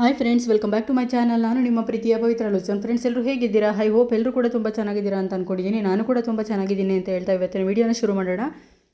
Hi friends welcome back to my channel ನಾನು ನಿಮ್ಮ ಪ್ರೀತಿಯ ಪವಿತ್ರ ಲುಸನ್ ಫ್ರೆಂಡ್ಸ್ ಎಲ್ಲರೂ ಹೇಗಿದ್ದೀರಾ? ಐ ಹೋಪ್ ಎಲ್ಲರೂ ಕೂಡ ತುಂಬ ಚೆನ್ನಾಗಿದ್ದೀರಾ ಅಂತ ಅಂದ್ಕೊಂಡಿದ್ದೀನಿ ನಾನು ಕೂಡ ತುಂಬ ಚೆನ್ನಾಗಿದ್ದೀನಿ ಅಂತ ಹೇಳ್ತಾ ಇವತ್ತಿನ ವಿಡಿಯೋನ ಶುರು ಮಾಡೋಣ.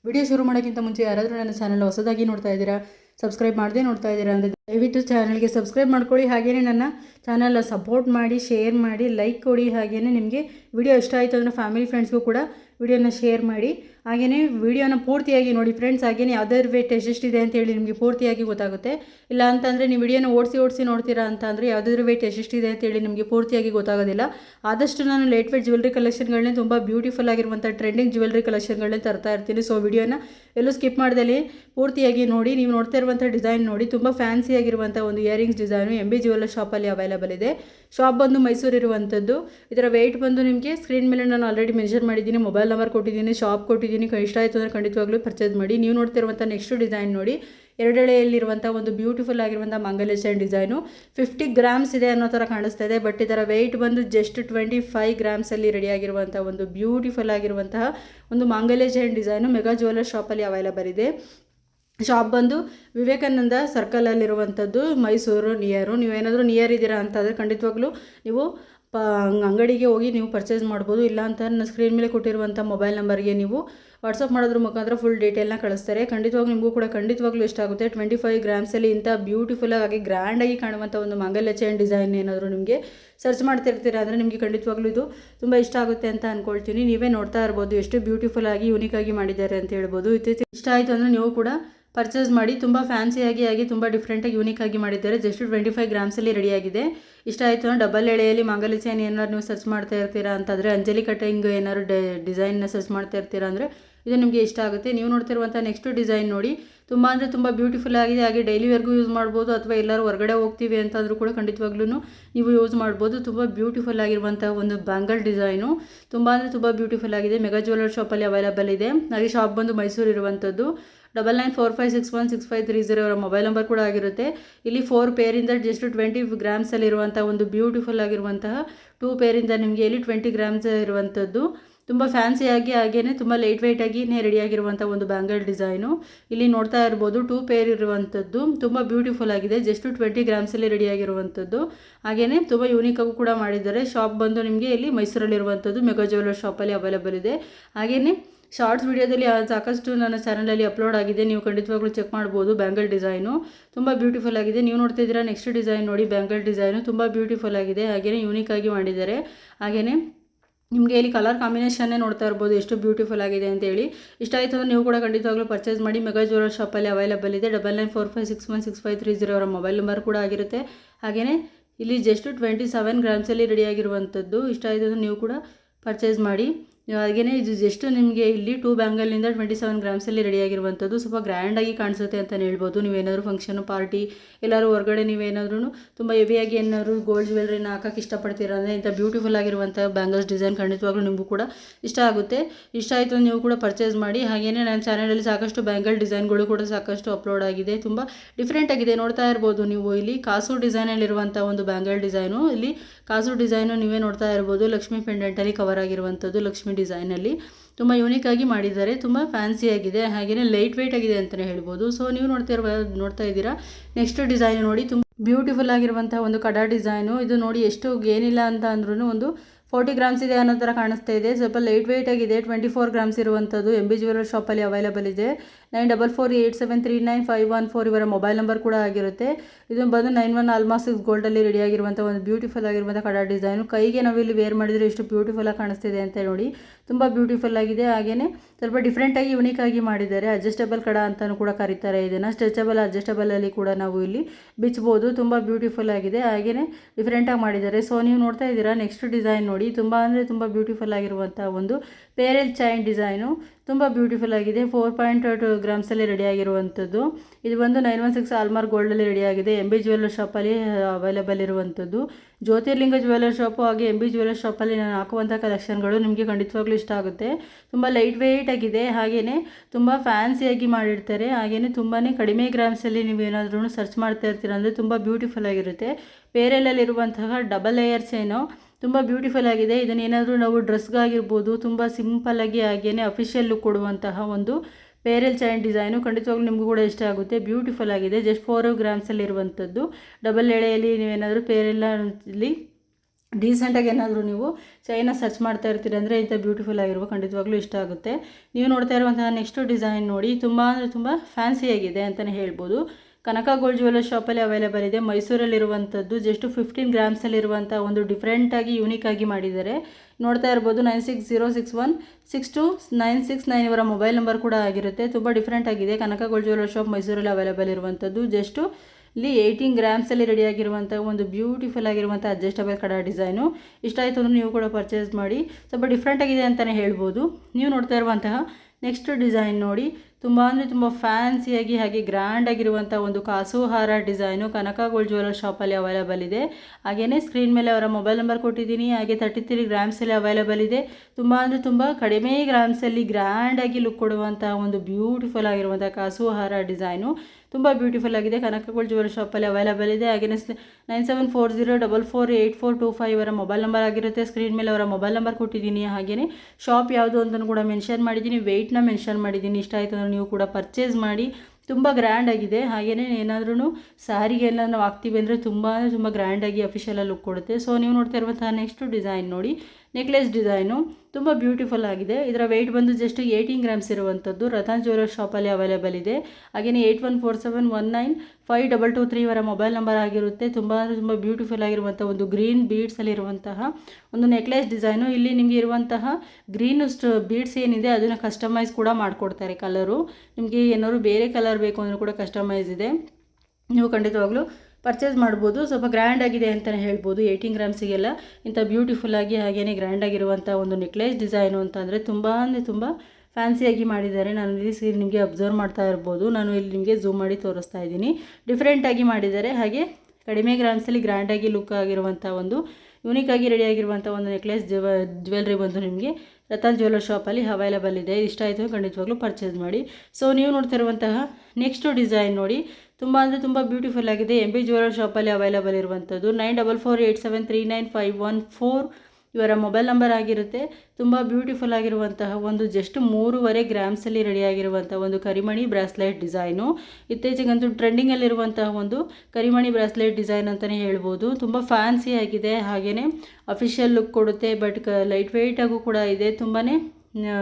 ವಿಡಿಯೋ ಶುರು ಮಾಡೋಕ್ಕಿಂತ ಮುಂಚೆ ಯಾರಾದರೂ ನನ್ನ ಚಾನಲ್ ಹೊಸದಾಗಿ ನೋಡ್ತಾ ಇದ್ದೀರಾ ಸಬ್ಸ್ಕ್ರೈಬ್ ಮಾಡದೆ ನೋಡ್ತಾ ಇದ್ದೀರಾ ಅಂದರೆ ದಯವಿಟ್ಟು ಚಾನಲ್ಗೆ ಸಬ್ಸ್ಕ್ರೈಬ್ ಮಾಡ್ಕೊಳ್ಳಿ. ಹಾಗೆಯೇ ನನ್ನ ಚಾನಲ್ ಸಪೋರ್ಟ್ ಮಾಡಿ ಶೇರ್ ಮಾಡಿ ಲೈಕ್ ಕೊಡಿ. ಹಾಗೆಯೇ ನಿಮಗೆ ವಿಡಿಯೋ ಇಷ್ಟ ಆಯಿತು ಅಂದರೆ ಫ್ಯಾಮಿಲಿ ಫ್ರೆಂಡ್ಸ್ಗೂ ಕೂಡ ವಿಡಿಯೋನ ಶೇರ್ ಮಾಡಿ. ಹಾಗೆಯೇ ವಿಡಿಯೋನ ಪೂರ್ತಿಯಾಗಿ ನೋಡಿ ಫ್ರೆಂಡ್ಸ್ ಹಾಗೆಯೇ ಅದರ್ ವೇಟ್ ಎಷ್ಟಿದೆ ಅಂತೇಳಿ ನಿಮಗೆ ಪೂರ್ತಿಯಾಗಿ ಗೊತ್ತಾಗುತ್ತೆ. ಇಲ್ಲ ಅಂತಂದರೆ ನೀವು ವಿಡಿಯೋನ ಓಡಿಸಿ ಓಡಿಸಿ ನೋಡ್ತೀರಾ ಅಂತ ಅಂದರೆ ಯಾವುದಾದ್ರೂ ವೇಟ್ ಎಷ್ಟಿದೆ ಅಂತೇಳಿ ನಿಮಗೆ ಪೂರ್ತಿಯಾಗಿ ಗೊತ್ತಾಗೋದಿಲ್ಲ. ಆದಷ್ಟು ನಾನು ಲೇಟ್ ವೇಟ್ ಜ್ಯುವೆಲ್ಲರಿ ಕಲೆಕ್ಷನ್ಗಳನ್ನೇ ತುಂಬ ಬ್ಯೂಟಿಫುಲ್ ಆಗಿರುವಂಥ ಟ್ರೆಂಡಿಂಗ್ ಜ್ಯುವೆಲ್ರಿ ಕಲೆಕ್ಷನ್ಗಳನ್ನೇ ತರ್ತಾ ಇರ್ತೀನಿ. ಸೊ ವಿಡಿಯೋನ ಎಲ್ಲೂ ಸ್ಕಿಪ್ ಮಾಡ್ದಲ್ಲಿ ಪೂರ್ತಿಯಾಗಿ ನೋಡಿ, ನೀವು ನೋಡ್ತಾ ಇರುವಂಥ ಡಿಸೈನ್ ನೋಡಿ, ತುಂಬ ಫ್ಯಾನ್ಸಿ ಆಗಿರುವಂಥ ಒಂದು earrings design M B jeweller ಶಾಪಲ್ಲಿ ಅವೈಲೇಬಲ್ ಇದೆ. ಶಾಪ್ ಬಂದು ಮೈಸೂರು ಇರುವಂಥದ್ದು ಇದರ ವೆಯ್ಟ್ ಬಂದು ನಿಮಗೆ ಸ್ಕ್ರೀನ್ ಮೇಲೆ ನಾನು ಆಲ್ರೆಡಿ ಮೆನ್ಷನ್ ಮಾಡಿದ್ದೀನಿ ಮೊಬೈಲ್ ನಂಬರ್ ಕೊಟ್ಟಿದ್ದೀನಿ ಶಾಪ್ ಕೊಟ್ಟಿದ್ದೀನಿ ಕ- ಇಷ್ಟ ಆಯಿತು ಅಂದರೆ ಖಂಡಿತವಾಗ್ಲೂ ಪರ್ಚೇಸ್ ಮಾಡಿ. ನೀವು ನೋಡ್ತಿರುವಂಥ ನೆಕ್ಸ್ಟ್ ಡಿಸೈನ್ ನೋಡಿ ಎರಡೆಳೆಯಲ್ಲಿರುವಂಥ ಒಂದು ಬ್ಯೂಟಿಫುಲ್ ಆಗಿರುವಂಥ ಮಂಗಲ ಚೈನ್ ಡಿಸೈನು ಫಿಫ್ಟಿ ಗ್ರಾಮ್ಸ್ ಇದೆ ಅನ್ನೋ ಥರ ಕಾಣಿಸ್ತಾ ಇದೆ ಬಟ್ ಇದರ ವೆಯ್ಟ್ ಬಂದು ಜಸ್ಟ್ ಟ್ವೆಂಟಿ ಫೈವ್ ಗ್ರಾಮ್ಸಲ್ಲಿ ರೆಡಿಯಾಗಿರುವಂಥ ಒಂದು ಬ್ಯೂಟಿಫುಲ್ ಆಗಿರುವಂತಹ ಒಂದು ಮಾಂಗಲ್ಯ ಚೈನ್ ಡಿಸೈನು ಮೆಗಾ ಜ್ಯುವೆಲ್ಲರ್ ಶಾಪಲ್ಲಿ ಅವೈಲೇಬಲ್ ಇದೆ. ಶಾಪ್ ಬಂದು ವಿವೇಕಾನಂದ ಸರ್ಕಲಲ್ಲಿರುವಂಥದ್ದು ಮೈಸೂರು ನಿಯರು ನೀವೇನಾದರೂ ನಿಯರ್ ಇದ್ದೀರಾ ಅಂತಂದರೆ ಖಂಡಿತವಾಗ್ಲೂ ನೀವು ಅಂಗಡಿಗೆ ಹೋಗಿ ನೀವು ಪರ್ಚೇಸ್ ಮಾಡ್ಬೋದು. ಇಲ್ಲ ಅಂತ ನನ್ನ ಸ್ಕ್ರೀನ್ ಮೇಲೆ ಕೊಟ್ಟಿರುವಂಥ ಮೊಬೈಲ್ ನಂಬರ್ಗೆ ನೀವು ವಾಟ್ಸಪ್ ಮಾಡೋದ್ರ ಮುಖಾಂತರ ಫುಲ್ ಡೀಟೇಲ್ನ ಕಳಿಸ್ತಾರೆ. ಖಂಡಿತವಾಗ್ಲೂ ನಿಮಗೂ ಕೂಡ ಖಂಡಿತವಾಗ್ಲೂ ಇಷ್ಟ ಆಗುತ್ತೆ. ಟ್ವೆಂಟಿ ಫೈವ್ ಗ್ರಾಮ್ಸಲ್ಲಿ ಇಂಥ ಬ್ಯೂಟಿಫುಲ್ ಆಗಿ ಗ್ರ್ಯಾಂಡಾಗಿ ಕಾಣುವಂಥ ಒಂದು ಮಂಗಲ್ಯ ಚೈನ್ ಡಿಸೈನ್ ಏನಾದರೂ ನಿಮಗೆ ಸರ್ಚ್ ಮಾಡ್ತಿರ್ತೀರಾ ಅಂದರೆ ನಿಮಗೆ ಖಂಡಿತವಾಗ್ಲೂ ಇದು ತುಂಬ ಇಷ್ಟ ಆಗುತ್ತೆ ಅಂತ ಅಂದ್ಕೊಳ್ತೀನಿ ನೀವೇ ನೋಡ್ತಾ ಇರ್ಬೋದು ಎಷ್ಟು ಬ್ಯೂಟಿಫುಲ್ ಆಗಿ ಯೂನಿಕ್ ಆಗಿ ಮಾಡಿದ್ದಾರೆ ಅಂತ ಹೇಳ್ಬೋದು. ಇತ್ತೀಚೆಗೆ ಇಷ್ಟ ಆಯಿತು ಅಂದರೆ ನೀವು ಕೂಡ ಪರ್ಚೇಸ್ ಮಾಡಿ ತುಂಬ ಫ್ಯಾನ್ಸಿಯಾಗಿ ಆಗಿ ತುಂಬ ಡಿಫ್ರೆಂಟಾಗಿ ಯೂನಿಕ್ ಆಗಿ ಮಾಡಿದ್ದಾರೆ. ಜಸ್ಟ್ ಟ್ವೆಂಟಿ ಫೈವ್ ಗ್ರಾಮ್ಸಲ್ಲಿ ರೆಡಿಯಾಗಿದೆ ಇಷ್ಟ ಆಯಿತು ಅಂದರೆ ಡಬಲ್ ಎಳೆಯಲ್ಲಿ ಮಾಂಗಲ್ಯ ಚೈನ್ ಏನಾದ್ರು ನೀವು ಸರ್ಚ್ ಮಾಡ್ತಾ ಇರ್ತೀರಾ ಅಂತಂದರೆ ಅಂಜಲಿ ಕಟಿಂಗ್ ಏನಾದ್ರು ಡಿಸೈನ್ನ ಸರ್ಚ್ ಮಾಡ್ತಾ ಇರ್ತೀರಾ ಅಂದರೆ ಇದು ನಿಮಗೆ ಇಷ್ಟ ಆಗುತ್ತೆ. ನೀವು ನೋಡ್ತಿರುವಂಥ ನೆಕ್ಸ್ಟ್ ಡಿಸೈನ್ ನೋಡಿ. ತುಂಬ ಅಂದರೆ ತುಂಬ ಬ್ಯೂಟಿಫುಲ್ ಆಗಿದೆ. ಹಾಗೆ ಡೈಲಿ ವರ್ಗೂ ಯೂಸ್ ಮಾಡ್ಬೋದು ಅಥವಾ ಎಲ್ಲರೂ ಹೊರಗಡೆ ಹೋಗ್ತೀವಿ ಅಂತಾದರೂ ಕೂಡ ಖಂಡಿತವಾಗ್ಲೂ ನೀವು ಯೂಸ್ ಮಾಡ್ಬೋದು. ತುಂಬ ಬ್ಯೂಟಿಫುಲ್ ಆಗಿರುವಂಥ ಒಂದು ಬ್ಯಾಂಗಲ್ ಡಿಸೈನು ತುಂಬ ಅಂದರೆ ತುಂಬ ಬ್ಯೂಟಿಫುಲ್ ಆಗಿದೆ. ಮೆಗಾ ಜ್ಯುವೆಲ್ಲರ್ ಶಾಪಲ್ಲಿ ಅವೈಲಬಲ್ ಇದೆ. ಹಾಗೆ ಶಾಪ್ ಬಂದು ಮೈಸೂರು ಇರುವಂಥದ್ದು double nine four five six one six five three zero ಅವರ ಮೊಬೈಲ್ ನಂಬರ್ ಕೂಡ ಆಗಿರುತ್ತೆ. ಇಲ್ಲಿ ಫೋರ್ ಪೇರಿಂದ ಜಸ್ಟ್ ಟ್ವೆಂಟಿ ಗ್ರಾಮ್ಸಲ್ಲಿರುವಂಥ ಒಂದು ಬ್ಯೂಟಿಫುಲ್ ಆಗಿರುವಂತಹ ಟೂ ಪೇರಿಂದ ನಿಮಗೆ ಇಲ್ಲಿ ಟ್ವೆಂಟಿ ಗ್ರಾಮ್ಸ್ ಇರುವಂಥದ್ದು ತುಂಬ ಫ್ಯಾನ್ಸಿಯಾಗಿ ಹಾಗೇನೇ ತುಂಬ ಲೈಟ್ ವೆಯ್ಟಾಗಿನೇ ರೆಡಿಯಾಗಿರುವಂಥ ಒಂದು ಬ್ಯಾಂಗಲ್ ಡಿಸೈನು ಇಲ್ಲಿ ನೋಡ್ತಾ ಇರ್ಬೋದು ಟೂ ಪೇರ್ ಇರುವಂಥದ್ದು ತುಂಬ ಬ್ಯೂಟಿಫುಲ್ ಆಗಿದೆ. ಜಸ್ಟ್ ಟ್ವೆಂಟಿ ಗ್ರಾಮ್ಸಲ್ಲಿ ರೆಡಿಯಾಗಿರುವಂಥದ್ದು ಹಾಗೆಯೇ ತುಂಬ ಯೂನಿಕಾಗೂ ಕೂಡ ಮಾಡಿದ್ದಾರೆ. ಶಾಪ್ ಬಂದು ನಿಮಗೆ ಇಲ್ಲಿ ಮೈಸೂರಲ್ಲಿರುವಂಥದ್ದು ಮೆಗಾ ಜ್ಯುವೆಲ್ಲರ್ ಶಾಪಲ್ಲಿ ಅವೈಲೇಬಲ್ ಇದೆ. ಹಾಗೆಯೇ ಶಾರ್ಟ್ಸ್ ವಿಡಿಯೋದಲ್ಲಿ ಸಾಕಷ್ಟು ನನ್ನ ಚಾನಲಲ್ಲಿ ಅಪ್ಲೋಡ್ ಆಗಿದೆ. ನೀವು ಖಂಡಿತವಾಗ್ಲೂ ಚೆಕ್ ಮಾಡ್ಬೋದು ಬ್ಯಾಂಗಲ್ ಡಿಸೈನು ತುಂಬ ಬ್ಯೂಟಿಫುಲ್ ಆಗಿದೆ. ನೀವು ನೋಡ್ತಾ ನೋಡ್ತಿದ್ದೀರಾ ನೆಕ್ಸ್ಟ್ ಡಿಸೈನ್ ನೋಡಿ ಬ್ಯಾಂಗಲ್ ಡಿಸೈನು ತುಂಬ ಬ್ಯೂಟಿಫುಲ್ ಆಗಿದೆ. ಹಾಗೆಯೇ ಯೂನಿಕ್ ಆಗಿ ಮಾಡಿದ್ದಾರೆ. ಹಾಗೆಯೇ ನಿಮಗೆ ಇಲ್ಲಿ ಕಲರ್ ಕಾಂಬಿನೇಷನ್ನೇ ನೋಡ್ತಾ ಇರ್ಬೋದು, ಎಷ್ಟು ಬ್ಯೂಟಿಫುಲ್ ಆಗಿದೆ ಅಂತೇಳಿ ಇಷ್ಟ ಆಯಿತು ಅಂದರೆ ನೀವು ಕೂಡ ಖಂಡಿತವಾಗ್ಲೂ ಪರ್ಚೇಸ್ ಮಾಡಿ ಮೆಗಾ ಜ್ಯುವೆಲ್ಲರ್ ಶಾಪಲ್ಲಿ ಅವೈಲೇಬಲ್ ಇದೆ. Double nine four five six one six five three zero ಅವರ ಮೊಬೈಲ್ ನಂಬರ್ ಕೂಡ ಆಗಿರುತ್ತೆ. ಹಾಗೆಯೇ ಇಲ್ಲಿ ಜಸ್ಟ್ ಟ್ವೆಂಟಿ ಸೆವೆನ್ ಗ್ರಾಮ್ಸಲ್ಲಿ ರೆಡಿಯಾಗಿರುವಂಥದ್ದು ಇಷ್ಟ ಆಯಿತು ಅಂದರೆ ನೀವು ಕೂಡ ಪರ್ಚೇಸ್ ಮಾಡಿ. ಹಾಗೆಯೇ ಇದು ಜಸ್ಟ್ ನಿಮಗೆ ಇಲ್ಲಿ ಟೂ ಬ್ಯಾಂಗಲ್ನಿಂದ ಟ್ವೆಂಟಿ ಸೆವೆನ್ ಗ್ರಾಮ್ಸಲ್ಲಿ ರೆಡಿಯಾಗಿರುವಂಥದ್ದು ಸ್ವಲ್ಪ ಗ್ರ್ಯಾಂಡಾಗಿ ಕಾಣಿಸುತ್ತೆ ಅಂತಲೇ ಹೇಳ್ಬೋದು. ನೀವೇನಾದರೂ ಫಂಕ್ಷನು ಪಾರ್ಟಿ ಎಲ್ಲರೂ ಹೊರಗಡೆ ನೀವೇನಾದ್ರೂ ತುಂಬ ಹೆವಿಯಾಗಿ ಏನಾದರೂ ಗೋಲ್ಡ್ ಜ್ಯುವೆಲ್ರಿನ ಹಾಕಕ್ಕೆ ಇಷ್ಟಪಡ್ತೀರ ಅಂದರೆ ಇಂಥ ಬ್ಯೂಟಿಫುಲ್ ಆಗಿರುವಂಥ ಬ್ಯಾಂಗಲ್ಸ್ ಡಿಸೈನ್ ಖಂಡಿತವಾಗ್ಲೂ ನಿಮಗೂ ಕೂಡ ಇಷ್ಟ ಆಗುತ್ತೆ. ಇಷ್ಟ ಆಯಿತು ನೀವು ಕೂಡ ಪರ್ಚೇಸ್ ಮಾಡಿ. ಹಾಗೆಯೇ ನನ್ನ ಚಾನಲಲ್ಲಿ ಸಾಕಷ್ಟು ಬ್ಯಾಂಗಲ್ ಡಿಸೈನ್ಗಳು ಕೂಡ ಸಾಕಷ್ಟು ಅಪ್ಲೋಡ್ ಆಗಿದೆ. ತುಂಬ ಡಿಫ್ರೆಂಟ್ ಆಗಿದೆ. ನೋಡ್ತಾ ಇರ್ಬೋದು ನೀವು ಇಲ್ಲಿ ಕಾಸು ಡಿಸೈನಲ್ಲಿರುವಂಥ ಒಂದು ಬ್ಯಾಂಗಲ್ ಡಿಸೈನು ಇಲ್ಲಿ ಕಾಸು ಡಿಸೈನು ನೀವೇ ನೋಡ್ತಾ ಇರ್ಬೋದು. ಲಕ್ಷ್ಮಿ ಪೆಂಡೆಂಟಲ್ಲಿ ಕವರ್ ಆಗಿರುವಂಥದ್ದು. ಲಕ್ಷ್ಮಿ ಡಿಸೈನಲ್ಲಿ ತುಂಬ ಯೂನಿಕ್ ಆಗಿ ಮಾಡಿದ್ದಾರೆ, ತುಂಬ ಫ್ಯಾನ್ಸಿ ಆಗಿದೆ ಹಾಗೆಯೇ ಲೈಟ್ ವೆಯ್ಟ್ ಆಗಿದೆ ಅಂತಲೇ ಹೇಳ್ಬೋದು. ಸೊ ನೀವು ನೋಡ್ತಾ ಇರುವ ನೋಡ್ತಾ ಇದ್ದೀರಾ? ನೆಕ್ಸ್ಟ್ ಡಿಸೈನ್ ನೋಡಿ, ತುಂಬ ಬ್ಯೂಟಿಫುಲ್ ಆಗಿರುವಂತಹ ಒಂದು ಕಡ ಡಿಸೈನು ಇದು ನೋಡಿ ಎಷ್ಟು ಏನಿಲ್ಲ ಅಂತ ಅಂದ್ರೂ ಒಂದು ಫೋರ್ಟಿ ಗ್ರಾಮ್ಸ್ ಇದೆ ಅನ್ನೋ ಥರ ಕಾಣಿಸ್ತಾ ಇದೆ. ಸ್ವಲ್ಪ ಲೈಟ್ ವೆಯ್ಟ್ ಆಗಿದೆ. ಟ್ವೆಂಟಿ ಫೋರ್ ಗ್ರಾಮ್ಸ್ ಇರುವಂಥದ್ದು. ಎಂ ಬಿ ಜ್ಯುವೆಲರ್ ಶಾಪಲ್ಲಿ ಅವೈಲೇಬಲ್ ಇದೆ. Nine double four eight seven three nine five one four ಇವರ ಮೊಬೈಲ್ ನಂಬರ್ ಕೂಡ ಆಗಿರುತ್ತೆ. ಇದು ಬಂದು ನೈನ್ ಒನ್ ಆಲ್ಮೋಸ್ಟ್ ಗೋಲ್ಡಲ್ಲಿ ರೆಡಿ ಆಗಿರುವಂಥ ಒಂದು ಬ್ಯೂಟಿಫುಲ್ ಆಗಿರುವಂಥ ಕಡ ಡಿಸೈನು ಕೈಗೆ ನಾವು ಇಲ್ಲಿ ವೇರ್ ಮಾಡಿದರೆ ಎಷ್ಟು ಬ್ಯೂಟಿಫುಲ್ ಆಗಿ ಕಾಣಿಸ್ತಿದೆ ಅಂತ ನೋಡಿ. ತುಂಬ ಬ್ಯೂಟಿಫುಲ್ ಆಗಿದೆ. ಹಾಗೆಯೇ ಸ್ವಲ್ಪ ಡಿಫ್ರೆಂಟಾಗಿ ಯುನೀಕ್ ಆಗಿ ಮಾಡಿದ್ದಾರೆ. ಅಡ್ಜಸ್ಟಬಲ್ ಕಡ ಅಂತಲೂ ಕೂಡ ಕರೀತಾರೆ ಇದನ್ನು. ಸ್ಟ್ರೆಚಬಲ್ ಅಡ್ಜಸ್ಟಬಲಲ್ಲಿ ಕೂಡ ನಾವು ಇಲ್ಲಿ ಬಿಚ್ಚಬಹುದು ತುಂಬ ಬ್ಯೂಟಿಫುಲ್ ಆಗಿದೆ. ಹಾಗೆಯೇ ಡಿಫ್ರೆಂಟಾಗಿ ಮಾಡಿದ್ದಾರೆ. ಸೊ ನೀವು ನೋಡ್ತಾ ಇದ್ದೀರಾ ನೆಕ್ಸ್ಟ್ ಡಿಸೈನ್ ತುಂಬ ಅಂದರೆ ತುಂಬ ಬ್ಯೂಟಿಫುಲ್ ಆಗಿರುವಂಥ ಒಂದು ಪೇರೆಲ್ ಚೈನ್ ಡಿಸೈನು ತುಂಬ ಬ್ಯೂಟಿಫುಲ್ ಆಗಿದೆ. ಫೋರ್ ಪಾಯಿಂಟ್ ಟು ಗ್ರಾಮ್ಸಲ್ಲಿ ರೆಡಿಯಾಗಿರುವಂಥದ್ದು ಇದು ಬಂದು ನೈನ್ ಒನ್ ಸಿಕ್ಸ್ ಆಲ್ಮಾರ್ ಗೋಲ್ಡಲ್ಲಿ ರೆಡಿಯಾಗಿದೆ ಎಂ ಬಿ ಜ್ಯುವೆಲ್ಲರ್ ಶಾಪಲ್ಲಿ ಅವೈಲೇಬಲ್ ಇರುವಂಥದ್ದು. ಜ್ಯೋತಿರ್ಲಿಂಗ ಜ್ಯುವೆಲ್ಲರ್ ಶಾಪು ಹಾಗೆ ಎಂ ಬಿ ಜ್ಯುವೆಲ್ಲರ್ ಶಾಪಲ್ಲಿ ನಾನು ಹಾಕುವಂಥ ಕಲೆಕ್ಷನ್ಗಳು ನಿಮಗೆ ಖಂಡಿತವಾಗ್ಲೂ ಇಷ್ಟ ಆಗುತ್ತೆ. ತುಂಬ ಲೈಟ್ ವೆಯ್ಟ್ ಆಗಿದೆ. ಹಾಗೆಯೇ ತುಂಬ ಫ್ಯಾನ್ಸಿಯಾಗಿ ಮಾಡಿರ್ತಾರೆ. ಹಾಗೆಯೇ ತುಂಬಾ ಕಡಿಮೆ ಗ್ರಾಮ್ಸಲ್ಲಿ ನೀವು ಏನಾದ್ರೂ ಸರ್ಚ್ ಮಾಡ್ತಾ ಇರ್ತೀರ ಅಂದರೆ ತುಂಬ ಬ್ಯೂಟಿಫುಲ್ ಆಗಿರುತ್ತೆ. ಪೇರೆಲಲ್ಲಿರುವಂತಹ ಡಬಲ್ ಲೇಯರ್ ಚೈನು ತುಂಬ ಬ್ಯೂಟಿಫುಲ್ ಆಗಿದೆ. ಇದನ್ನೇನಾದರೂ ನಾವು ಡ್ರೆಸ್ಗಾಗಿರ್ಬೋದು, ತುಂಬ ಸಿಂಪಲ್ಲಾಗಿ ಹಾಗೇ ಅಫಿಷಿಯಲ್ ಲುಕ್ ಕೊಡುವಂತಹ ಒಂದು ಪೇರೆಲ್ ಚೈನ್ ಡಿಸೈನು ಖಂಡಿತವಾಗ್ಲೂ ನಿಮಗೂ ಕೂಡ ಇಷ್ಟ ಆಗುತ್ತೆ. ಬ್ಯೂಟಿಫುಲ್ ಆಗಿದೆ. ಜಸ್ಟ್ ಫೋರ್ ಗ್ರಾಮ್ಸಲ್ಲಿ ಇರುವಂಥದ್ದು. ಡಬಲ್ ಎಳೆಯಲ್ಲಿ ನೀವೇನಾದರೂ ಪೇರೆಲ್ಲ ಇಲ್ಲಿ ಡೀಸೆಂಟಾಗಿ ಏನಾದರೂ ನೀವು ಚೈನ ಸರ್ಚ್ ಮಾಡ್ತಾ ಇರ್ತೀರಿ ಅಂದರೆ ಇಂಥ ಬ್ಯೂಟಿಫುಲ್ ಆಗಿರುವ ಖಂಡಿತವಾಗ್ಲೂ ಇಷ್ಟ ಆಗುತ್ತೆ. ನೀವು ನೋಡ್ತಾ ಇರುವಂತಹ ನೆಕ್ಸ್ಟ್ ಡಿಸೈನ್ ನೋಡಿ, ತುಂಬ ಅಂದರೆ ತುಂಬ ಫ್ಯಾನ್ಸಿಯಾಗಿದೆ ಅಂತಲೇ ಹೇಳ್ಬೋದು. ಕನಕ ಗೋಲ್ಡ್ ಜ್ಯುವೆಲ್ಲರ್ ಶಾಪಲ್ಲಿ ಅವೈಲೇಬಲ್ ಇದೆ. ಮೈಸೂರಲ್ಲಿರುವಂಥದ್ದು ಜಸ್ಟ್ ಫಿಫ್ಟೀನ್ ಗ್ರಾಮ್ಸಲ್ಲಿರುವಂಥ ಒಂದು ಡಿಫ್ರೆಂಟಾಗಿ ಯೂನಿಕ್ ಆಗಿ ಮಾಡಿದ್ದಾರೆ. ನೋಡ್ತಾ ಇರ್ಬೋದು nine six zero six one six two nine six nine ಇವರ ಮೊಬೈಲ್ ನಂಬರ್ ಕೂಡ ಆಗಿರುತ್ತೆ. ತುಂಬ ಡಿಫ್ರೆಂಟ್ ಆಗಿದೆ. ಕನಕ ಗೋಲ್ಡ್ ಜ್ಯುವೆಲ್ಲರ್ ಶಾಪ್ ಮೈಸೂರಲ್ಲಿ ಅವೈಲೇಬಲ್ ಇರುವಂಥದ್ದು ಜಸ್ಟು ಇಲ್ಲಿ ಏಯ್ಟೀನ್ ಗ್ರಾಮ್ಸಲ್ಲಿ ರೆಡಿಯಾಗಿರುವಂಥ ಒಂದು ಬ್ಯೂಟಿಫುಲ್ ಆಗಿರುವಂಥ ಅಡ್ಜಸ್ಟಬಲ್ ಕಡ ಡಿಸೈನು ಇಷ್ಟ ಆಯಿತು ಅಂದರೆ ನೀವು ಕೂಡ ಪರ್ಚೇಸ್ ಮಾಡಿ. ಸ್ವಲ್ಪ ಡಿಫ್ರೆಂಟ್ ಆಗಿದೆ ಅಂತಲೇ ಹೇಳ್ಬೋದು. ನೀವು ನೋಡ್ತಾ ಇರುವಂತಹ ನೆಕ್ಸ್ಟ್ ಡಿಸೈನ್ ನೋಡಿ. ತುಂಬ ಅಂದರೆ ತುಂಬ ಫ್ಯಾನ್ಸಿಯಾಗಿ ಹಾಗೆ ಗ್ರ್ಯಾಂಡ್ ಆಗಿರುವಂಥ ಒಂದು ಕಾಸುಹಾರ ಡಿಸೈನು ಕನಕ ಗೋಲ್ಡ್ ಜ್ಯುವೆಲ್ಲರ್ ಶಾಪಲ್ಲಿ ಅವೈಲೇಬಲ್ ಇದೆ. ಹಾಗೆಯೇ ಸ್ಕ್ರೀನ್ ಮೇಲೆ ಅವರ ಮೊಬೈಲ್ ನಂಬರ್ ಕೊಟ್ಟಿದ್ದೀನಿ, ಹಾಗೆ ತರ್ಟಿ ತ್ರೀ ಗ್ರಾಮ್ಸಲ್ಲಿ ಅವೈಲೇಬಲ್ ಇದೆ. ತುಂಬ ಅಂದರೆ ತುಂಬ ಕಡಿಮೆ ಗ್ರಾಮ್ಸಲ್ಲಿ ಗ್ರ್ಯಾಂಡಾಗಿ ಲುಕ್ ಕೊಡುವಂಥ ಒಂದು ಬ್ಯೂಟಿಫುಲ್ ಆಗಿರುವಂಥ ಕಾಸುಹಾರ ಡಿಸೈನು ತುಂಬ ಬ್ಯೂಟಿಫುಲ್ ಆಗಿದೆ. ಕನಕ ಗೋಲ್ಡ್ ಶಾಪ್ ಶಾಪಲ್ಲಿ ಅವೈಲೇಬಲ್ ಇದೆ. ಹಾಗೆಯೇ nine seven four zero double four eight four two five ಅವರ ಮೊಬೈಲ್ ನಂಬರ್ ಆಗಿರುತ್ತೆ. ಸ್ಕ್ರೀನ್ ಮೇಲೆ ಅವರ ಮೊಬೈಲ್ ನಂಬರ್ ಕೊಟ್ಟಿದ್ದೀನಿ. ಹಾಗೆಯೇ ಶಾಪ್ ಯಾವುದು ಅಂತ ಕೂಡ ಮೆನ್ಷನ್ ಮಾಡಿದ್ದೀನಿ. ವೆಯ್ಟ್ನ ಮೆನ್ಷನ್ ಮಾಡಿದ್ದೀನಿ. ಇಷ್ಟ ಆಯಿತು ಅಂದರೆ ನೀವು ಕೂಡ ಪರ್ಚೇಸ್ ಮಾಡಿ ತುಂಬ ಗ್ರ್ಯಾಂಡ್ ಆಗಿದೆ. ಹಾಗೆಯೇ ಏನಾದ್ರೂ ಸ್ಯಾರಿಗೆಲ್ಲ ನಾವು ಹಾಕ್ತೀವಿ ಅಂದರೆ ತುಂಬ ತುಂಬ ಗ್ರ್ಯಾಂಡಾಗಿ ಅಫಿಷಿಯಲಾಗಿ ಲುಕ್ ಕೊಡುತ್ತೆ. ಸೊ ನೀವು ನೋಡ್ತಾ ಇರುವಂತಹ ನೆಕ್ಸ್ಟ್ ಡಿಸೈನ್ ನೋಡಿ. ನೆಕ್ಲೆಸ್ ಡಿಸೈನು ತುಂಬ ಬ್ಯೂಟಿಫುಲ್ ಆಗಿದೆ. ಇದರ ವೆಯ್ಟ್ ಬಂದು ಜಸ್ಟ್ ಏಯ್ಟೀನ್ ಗ್ರಾಮ್ಸ್ ಇರುವಂಥದ್ದು ರತನ್ ಜ್ಯುವೆಲರ್ ಶಾಪಲ್ಲಿ ಅವೈಲೇಬಲ್ ಇದೆ. ಹಾಗೆಯೇ eight one four seven one nine five double two three ಅವರ ಮೊಬೈಲ್ ನಂಬರ್ ಆಗಿರುತ್ತೆ. ತುಂಬ ತುಂಬ ಬ್ಯೂಟಿಫುಲ್ ಆಗಿರುವಂಥ ಒಂದು ಗ್ರೀನ್ ಬೀಡ್ಸಲ್ಲಿರುವಂತಹ ಒಂದು ನೆಕ್ಲೆಸ್ ಡಿಸೈನು ಇಲ್ಲಿ ನಿಮಗೆ ಇರುವಂತಹ ಗ್ರೀನ್ ಬೀಡ್ಸ್ ಏನಿದೆ, ಅದನ್ನು ಕಸ್ಟಮೈಸ್ ಕೂಡ ಮಾಡಿಕೊಡ್ತಾರೆ ಕಲರು ನಿಮಗೆ ಏನಾದ್ರು ಬೇರೆ ಕಲರ್ ಬೇಕು ಅಂದರೂ ಕೂಡ ಕಸ್ಟಮೈಸ್ ಇದೆ. ನೀವು ಖಂಡಿತವಾಗ್ಲೂ ಪರ್ಚೇಸ್ ಮಾಡ್ಬೋದು. ಸ್ವಲ್ಪ ಗ್ರ್ಯಾಂಡ್ ಆಗಿದೆ ಅಂತಲೇ ಹೇಳ್ಬೋದು. ಏಯ್ಟೀನ್ ಗ್ರಾಮ್ಸಿಗೆಲ್ಲ ಇಂಥ ಬ್ಯೂಟಿಫುಲ್ಲಾಗಿ ಹಾಗೆಯೇ ಗ್ರ್ಯಾಂಡಾಗಿರುವಂಥ ಒಂದು ನೆಕ್ಲೇಸ್ ಡಿಸೈನು ಅಂತಂದರೆ ತುಂಬ ಅಂದರೆ ತುಂಬ ಫ್ಯಾನ್ಸಿಯಾಗಿ ಮಾಡಿದ್ದಾರೆ. ನಾನು ಇಲ್ಲಿ ಸಿ ನಿಮಗೆ ಅಬ್ಸರ್ವ್ ಮಾಡ್ತಾ ಇರ್ಬೋದು. ನಾನು ಇಲ್ಲಿ ನಿಮಗೆ ಝೂಮ್ ಮಾಡಿ ತೋರಿಸ್ತಾ ಇದ್ದೀನಿ. ಡಿಫ್ರೆಂಟಾಗಿ ಮಾಡಿದ್ದಾರೆ. ಹಾಗೆ ಕಡಿಮೆ ಗ್ರಾಮ್ಸಲ್ಲಿ ಗ್ರ್ಯಾಂಡಾಗಿ ಲುಕ್ ಆಗಿರುವಂಥ ಒಂದು ಯೂನಿಕಾಗಿ ರೆಡಿಯಾಗಿರುವಂಥ ಒಂದು ನೆಕ್ಲೇಸ್ ಜ್ಯುವ ಜ್ಯುವೆಲ್ರಿ ಬಂದು ನಿಮಗೆ ರತನ್ ಜ್ಯುವೆಲ್ಲರ್ ಶಾಪಲ್ಲಿ ಅವೈಲೇಬಲ್ ಇದೆ. ಇಷ್ಟ ಆಯಿತು ಖಂಡಿತವಾಗ್ಲೂ ಪರ್ಚೇಸ್ ಮಾಡಿ. ಸೊ ನೀವು ನೋಡ್ತಿರುವಂತಹ ನೆಕ್ಸ್ಟು ಡಿಸೈನ್ ನೋಡಿ. ತುಂಬ ಅಂದರೆ ತುಂಬ ಬ್ಯೂಟಿಫುಲ್ ಆಗಿದೆ. ಎಂ ಬಿ ಜ್ಯುವೆಲರ್ ಶಾಪಲ್ಲಿ ಅವೈಲೇಬಲ್ ಇರುವಂಥದ್ದು nine double four eight seven three nine five one four ಇವರ ಮೊಬೈಲ್ ನಂಬರ್ ಆಗಿರುತ್ತೆ. ತುಂಬ ಬ್ಯೂಟಿಫುಲ್ ಆಗಿರುವಂತಹ ಒಂದು ಜಸ್ಟ್ ಮೂರುವರೆ ಗ್ರಾಮ್ಸಲ್ಲಿ ರೆಡಿಯಾಗಿರುವಂಥ ಒಂದು ಕರಿಮಣಿ ಬ್ರಾಸ್ಲೆಟ್ ಡಿಸೈನು. ಇತ್ತೀಚೆಗಂತೂ ಟ್ರೆಂಡಿಂಗಲ್ಲಿರುವಂತಹ ಒಂದು ಕರಿಮಣಿ ಬ್ರಾಸ್ಲೆಟ್ ಡಿಸೈನ್ ಅಂತಲೇ ಹೇಳ್ಬೋದು. ತುಂಬ ಫ್ಯಾನ್ಸಿ ಆಗಿದೆ. ಹಾಗೆಯೇ ಅಫಿಷಿಯಲ್ ಲುಕ್ ಕೊಡುತ್ತೆ ಬಟ್ ಕ ಲೈಟ್ ವೆಯ್ಟಾಗೂ ಕೂಡ ಇದೆ. ತುಂಬಾ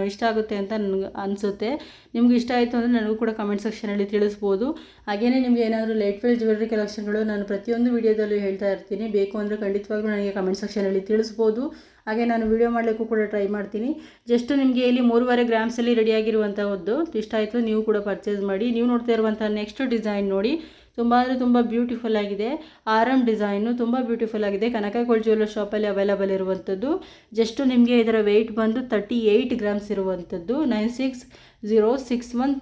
ಇಷ್ಟ ಆಗುತ್ತೆ ಅಂತ ನನಗೆ ಅನಿಸುತ್ತೆ. ನಿಮ್ಗೆ ಇಷ್ಟ ಆಯಿತು ಅಂದರೆ ನನಗೂ ಕೂಡ ಕಮೆಂಟ್ ಸೆಕ್ಷನಲ್ಲಿ ತಿಳಿಸ್ಬೋದು. ಹಾಗೆಯೇ ನಿಮಗೆ ಏನಾದರೂ ಲೈಟ್ ವೇಲ್ ಜ್ಯುವೆಲ್ರಿ ಕಲೆಕ್ಷನ್ಗಳು ನಾನು ಪ್ರತಿಯೊಂದು ವೀಡಿಯೋದಲ್ಲೂ ಹೇಳ್ತಾ ಇರ್ತೀನಿ. ಬೇಕು ಅಂದರೆ ಖಂಡಿತವಾಗ್ಲೂ ನನಗೆ ಕಮೆಂಟ್ ಸೆಕ್ಷನಲ್ಲಿ ತಿಳಿಸ್ಬೋದು. ಹಾಗೆ ನಾನು ವೀಡಿಯೋ ಮಾಡಲಿಕ್ಕೂ ಕೂಡ ಟ್ರೈ ಮಾಡ್ತೀನಿ. ಜಸ್ಟ್ ನಿಮಗೆ ಇಲ್ಲಿ ಮೂರುವರೆ ಗ್ರಾಮ್ಸಲ್ಲಿ ರೆಡಿಯಾಗಿರುವಂಥದ್ದು ಇಷ್ಟ ಆಯಿತು ನೀವು ಕೂಡ ಪರ್ಚೇಸ್ ಮಾಡಿ. ನೀವು ನೋಡ್ತಾ ಇರುವಂಥ ನೆಕ್ಸ್ಟ್ ಡಿಸೈನ್ ನೋಡಿ. ತುಂಬ ಅಂದರೆ ತುಂಬ ಬ್ಯೂಟಿಫುಲ್ ಆಗಿದೆ. ಆರಮ್ ಡಿಸೈನು ತುಂಬ ಬ್ಯೂಟಿಫುಲ್ ಆಗಿದೆ. ಕನಕ ಗೋಲ್ಡ್ ಜ್ಯುವೆಲ್ಲರ್ ಶಾಪಲ್ಲಿ ಅವೈಲಬಲ್ ಇರುವಂಥದ್ದು ಜಸ್ಟು ನಿಮಗೆ ಇದರ ವೆಯ್ಟ್ ಬಂದು ತರ್ಟಿ ಏಯ್ಟ್ ಗ್ರಾಮ್ಸ್ ಇರುವಂಥದ್ದು nine six zero six one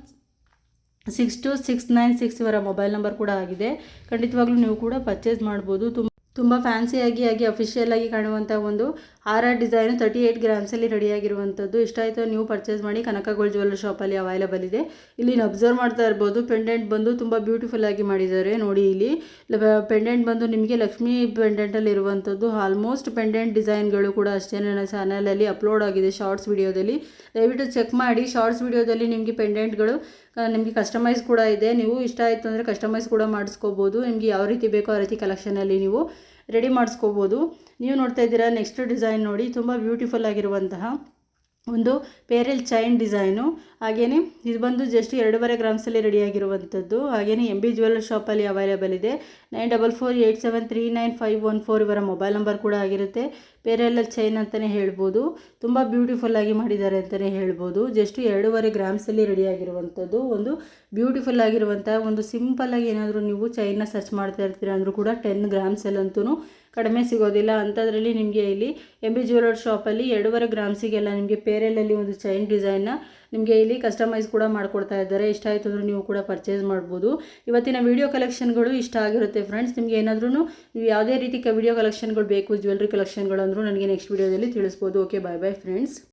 six two six nine six ಇವರ ಮೊಬೈಲ್ ನಂಬರ್ ಕೂಡ ಆಗಿದೆ. ಖಂಡಿತವಾಗ್ಲೂ ನೀವು ಕೂಡ ಪರ್ಚೇಸ್ ಮಾಡ್ಬೋದು. ತುಂಬ ತುಂಬ ಫ್ಯಾನ್ಸಿಯಾಗಿ ಆಗಿ ಅಫಿಷಿಯಲ್ ಆಗಿ ಕಾಣುವಂಥ ಒಂದು R R design thirty eight ಗ್ರಾಮ್ಸಲ್ಲಿ ರೆಡಿಯಾಗಿರುವಂಥದ್ದು. ಇಷ್ಟ ಆಯಿತು ನೀವು ಪರ್ಚೇಸ್ ಮಾಡಿ ಕನಕ ಗೋಲ್ಡ್ ಜ್ಯುವೆಲ್ಲರ್ ಶಾಪಲ್ಲಿ ಅವೈಲೇಬಲ್ ಇದೆ. ಇಲ್ಲಿ ಅಬ್ಸರ್ವ್ ಮಾಡ್ತಾ ಇರ್ಬೋದು ಪೆಂಡೆಂಟ್ ಬಂದು ತುಂಬ ಬ್ಯೂಟಿಫುಲ್ ಆಗಿ ಮಾಡಿದ್ದಾರೆ ನೋಡಿ ಇಲ್ಲಿ. ಪೆಂಡೆಂಟ್ ಬಂದು ನಿಮಗೆ ಲಕ್ಷ್ಮಿ ಪೆಂಡೆಂಟಲ್ಲಿ ಇರುವಂಥದ್ದು. ಆಲ್ಮೋಸ್ಟ್ ಪೆಂಡೆಂಟ್ ಡಿಸೈನ್ಗಳು ಕೂಡ ಅಷ್ಟೇ. ನನ್ನ ಚಾನಲಲ್ಲಿ ಅಪ್ಲೋಡ್ ಆಗಿದೆ ಶಾರ್ಟ್ಸ್ ವಿಡಿಯೋದಲ್ಲಿ ದಯವಿಟ್ಟು ಚೆಕ್ ಮಾಡಿ. ಶಾರ್ಟ್ಸ್ ವಿಡಿಯೋದಲ್ಲಿ ನಿಮಗೆ ಪೆಂಡೆಂಟ್ಗಳು ನಿಮಗೆ ಕಸ್ಟಮೈಸ್ ಕೂಡ ಇದೆ. ನೀವು ಇಷ್ಟ ಆಯಿತು ಅಂದರೆ ಕಸ್ಟಮೈಸ್ ಕೂಡ ಮಾಡಿಸ್ಕೋಬೋದು. ನಿಮಗೆ ಯಾವ ರೀತಿ ಬೇಕೋ ಆ ರೀತಿ ಕಲೆಕ್ಷನಲ್ಲಿ ನೀವು ರೆಡಿ ಮಾಡಿಸ್ಕೋಬೋದು. ನೀವು ನೋಡ್ತಾ ಇದ್ದೀರಾ ನೆಕ್ಸ್ಟ್ ಡಿಸೈನ್ ನೋಡಿ ತುಂಬ ಬ್ಯೂಟಿಫುಲ್ ಆಗಿರುವಂತಹ ಒಂದು ಪೇರೆಲ್ ಚೈನ್ ಡಿಸೈನು. ಹಾಗೆಯೇ ಇದು ಬಂದು ಜಸ್ಟ್ ಎರಡೂವರೆ ಗ್ರಾಮ್ಸಲ್ಲಿ ರೆಡಿಯಾಗಿರುವಂಥದ್ದು ಹಾಗೆಯೇ ಎಂ ಬಿ ಜ್ಯುವೆಲ್ಲರ್ ಶಾಪಲ್ಲಿ ಅವೈಲೇಬಲ್ ಇದೆ. Nine double four eight seven three nine five one four ಇವರ ಮೊಬೈಲ್ ನಂಬರ್ ಕೂಡ ಆಗಿರುತ್ತೆ. ಪೇರೆಲ್ಲ ಚೈನ್ ಅಂತಲೇ ಹೇಳ್ಬೋದು. ತುಂಬ ಬ್ಯೂಟಿಫುಲ್ ಆಗಿ ಮಾಡಿದ್ದಾರೆ ಅಂತಲೇ ಹೇಳ್ಬೋದು. ಜಸ್ಟ್ ಎರಡೂವರೆ ಗ್ರಾಮ್ಸಲ್ಲಿ ರೆಡಿಯಾಗಿರುವಂಥದ್ದು ಒಂದು ಬ್ಯೂಟಿಫುಲ್ ಆಗಿರುವಂಥ ಒಂದು ಸಿಂಪಲ್ಲಾಗಿ ಏನಾದರೂ ನೀವು ಚೈನ್ನ ಸರ್ಚ್ ಮಾಡ್ತಾ ಇರ್ತೀರ ಅಂದರೂ ಕೂಡ ಟೆನ್ ಗ್ರಾಮ್ಸಲ್ಲಂತೂ ಕಡಿಮೆ ಸಿಗೋದಿಲ್ಲ. ಅಂಥದ್ರಲ್ಲಿ ನಿಮಗೆ ಇಲ್ಲಿ ಎಂ ಬಿ ಜ್ಯುವೆಲರ್ ಶಾಪಲ್ಲಿ ಎರಡೂವರೆ ಗ್ರಾಮ್ಸಿಗೆಲ್ಲ ನಿಮಗೆ ಪೇರೆಲಲ್ಲಿ ಒಂದು ಚೈನ್ ಡಿಸೈನ್ನ ನಿಮಗೆ ಇಲ್ಲಿ ಕಸ್ಟಮೈಸ್ ಕೂಡ ಮಾಡಿಕೊಡ್ತಾ ಇದ್ದಾರೆ. ಇಷ್ಟ ಆಯಿತು ಅಂದರೆ ನೀವು ಕೂಡ ಪರ್ಚೇಸ್ ಮಾಡ್ಬೋದು. ಇವತ್ತಿನ ವೀಡಿಯೋ ಕಲೆಕ್ಷನ್ಗಳು ಇಷ್ಟ ಆಗಿರುತ್ತೆ ಫ್ರೆಂಡ್ಸ್ ನಿಮಗೆ ಏನಾದ್ರೂ ನೀವು ಯಾವುದೇ ರೀತಿ ವೀಡಿಯೋ ಕಲೆಕ್ಷನ್ಗಳು ಬೇಕು ಜ್ಯುವೆಲ್ರಿ ಕಲೆಕ್ಷನ್ಗಳು ಅಂದರೂ ನನಗೆ ನೆಕ್ಸ್ಟ್ ವೀಡಿಯೋದಲ್ಲಿ ತಿಳಿಸ್ಬೋದು. Okay bye bye friends